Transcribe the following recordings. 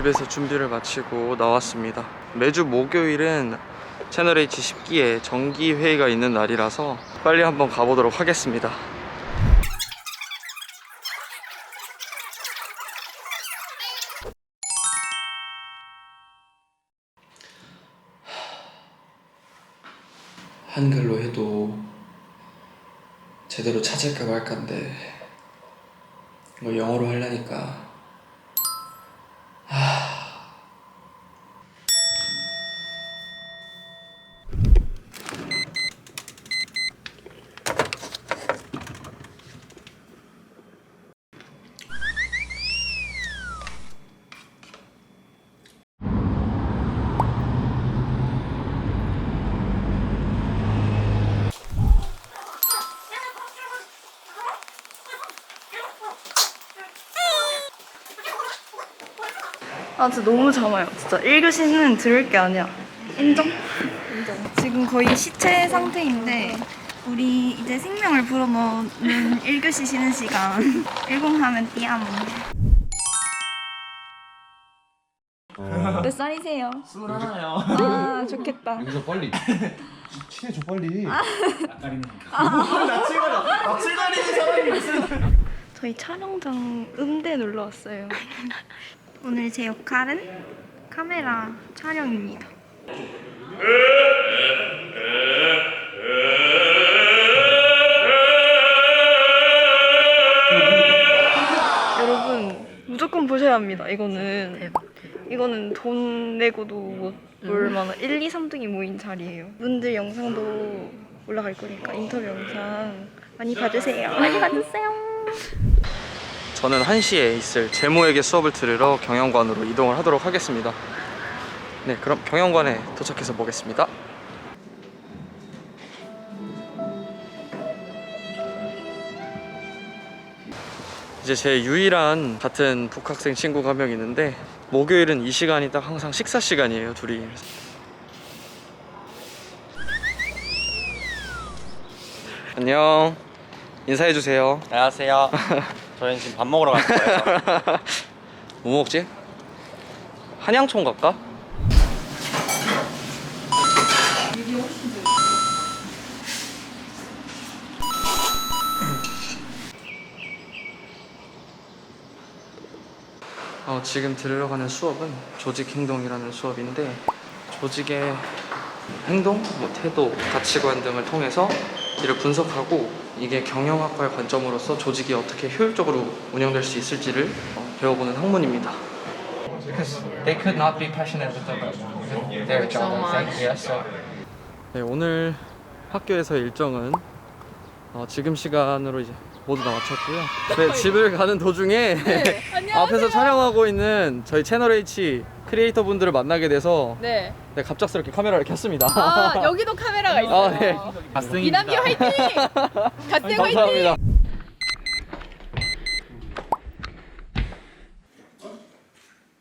집에서 준비를 마치고 나왔습니다. 매주 목요일은 채널 H 10기에 정기 회의가 있는 날이라서 빨리 한번 가보도록 하겠습니다. 한글로 해도 제대로 찾을까 말까인데 이거 영어로 하려니까 아 진짜 너무 잠아요. 진짜 1교시는 들을 게 아니야. 인정? 인정. 지금 거의 시체 상태인데 우리 이제 생명을 불어넣는 1교시 쉬는 시간. 10 하면 띠암. 몇 살이세요? 스물 하나요. 아 좋겠다. 여기서 빨리 친해져 빨리 저희 촬영장 음대 놀러 왔어요. 오늘 제 역할은 카메라 촬영입니다. 여러분 무조건 보셔야 합니다. 이거는 이거는 돈 내고도 못 볼 만한 1, 2, 3등이 모인 자리예요. 분들 영상도 올라갈 거니까 인터뷰 영상 많이 봐주세요. 많이 봐주세요. 저는 1시에 있을 제모에게 수업을 들으러 경영관으로 이동을 하도록 하겠습니다. 네, 그럼 경영관에 도착해서 보겠습니다. 이제 제 유일한 같은 북학생 친구가 한 명 있는데 목요일은 이 시간이 딱 항상 식사 시간이에요, 둘이. 안녕. 인사해 주세요. 안녕하세요. 저희는 지금 밥 먹으러 갈 거예요. 뭐 먹지? 한양총 갈까? 어, 지금 들으러 가는 수업은 조직 행동이라는 수업인데 조직의 행동, 뭐 태도, 가치관 등을 통해서 이를 분석하고 이게 경영학과의 관점으로서 조직이 어떻게 효율적으로 운영될 수 있을지를 어, 배워보는 학문입니다. Because they could not be passionate about their job so. 네, 오늘 학교에서 일정은 어, 지금 시간으로 이제 모두 다 마쳤고요. 네, 집을 가는 도중에 앞에서 촬영하고 있는 저희 채널 H 크리에이터 분들을 만나게 돼서 네. 네, 갑작스럽게 카메라를 켰습니다. 아 여기도 카메라가 있어요. 아, 네. 이남기 화이팅! 갓생 화이팅! 감사합니다.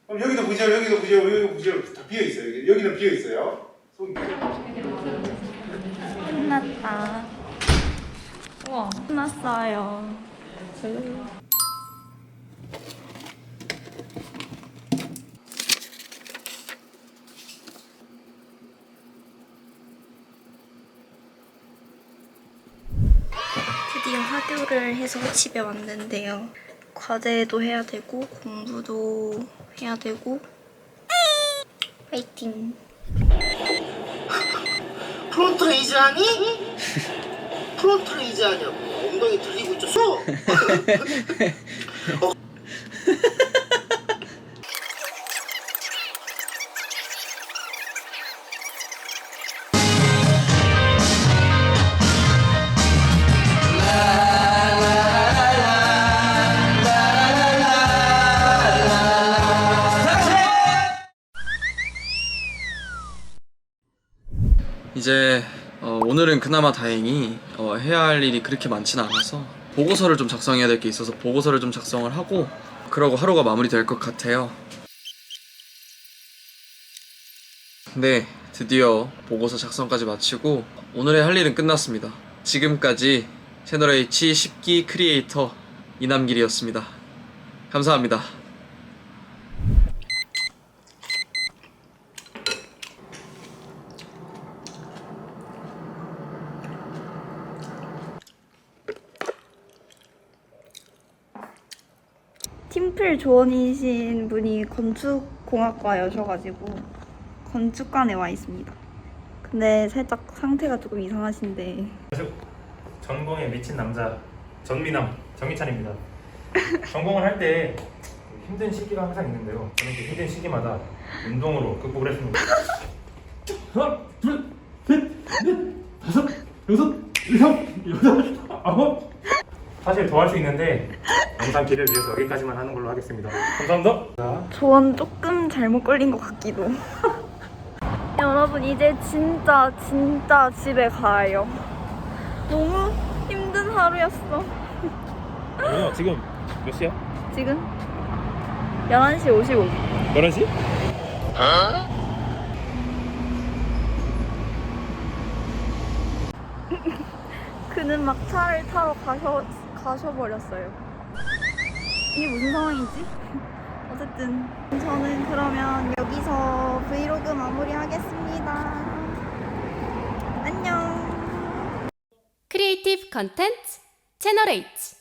그럼 여기도 부지요 여기도 부지요 여기도 부지요 다 비어 있어요 여기. 여기는 비어 있어요 속이 끝났다. 끝났어요. 드디어 하교를 해서 집에 왔는데요. 과제도 해야 되고 공부도 해야 되고 파이팅. 프론트 레이즈 하니? 프론트 레이즈 하냐고 엉덩이 들리고 있죠 소! 이제 어, 오늘은 그나마 다행히 어, 해야 할 일이 그렇게 많지는 않아서 보고서를 좀 작성해야 될 게 있어서 보고서를 좀 작성을 하고 그러고 하루가 마무리될 것 같아요. 네, 드디어 보고서 작성까지 마치고 오늘의 할 일은 끝났습니다. 지금까지 채널 H 10기 크리에이터 이남길이었습니다. 감사합니다. 팀플 조원이신 분이 건축공학과여셔가지고 건축관에 와 있습니다. 근데 살짝 상태가 조금 이상하신데 전공에 미친 남자 전미남 정희찬입니다. 전공을 할 때 힘든 시기가 항상 있는데요. 저는 그 힘든 시기마다 운동으로 극복을 했습니다. 하나, 둘, 셋, 넷, 다섯, 여섯, 일곱, 여덟, 아홉. 사실 더 할 수 있는데 영상 길을 위해서 여기까지만 하는 걸로 하겠습니다. 감사합니다. 자, 조언 조금 잘못 걸린 것 같기도. 여러분 이제 진짜 진짜 집에 가요. 너무 힘든 하루였어. 뭐야 지금 몇 시야? 지금 11시 55분. 11시? 그는 막 차를 타러 가셔, 가셔 버렸어요. 이게 무슨 상황이지? 어쨌든 저는 그러면 여기서 브이로그 마무리하겠습니다. 안녕. 크리에이티브 컨텐츠 채널 H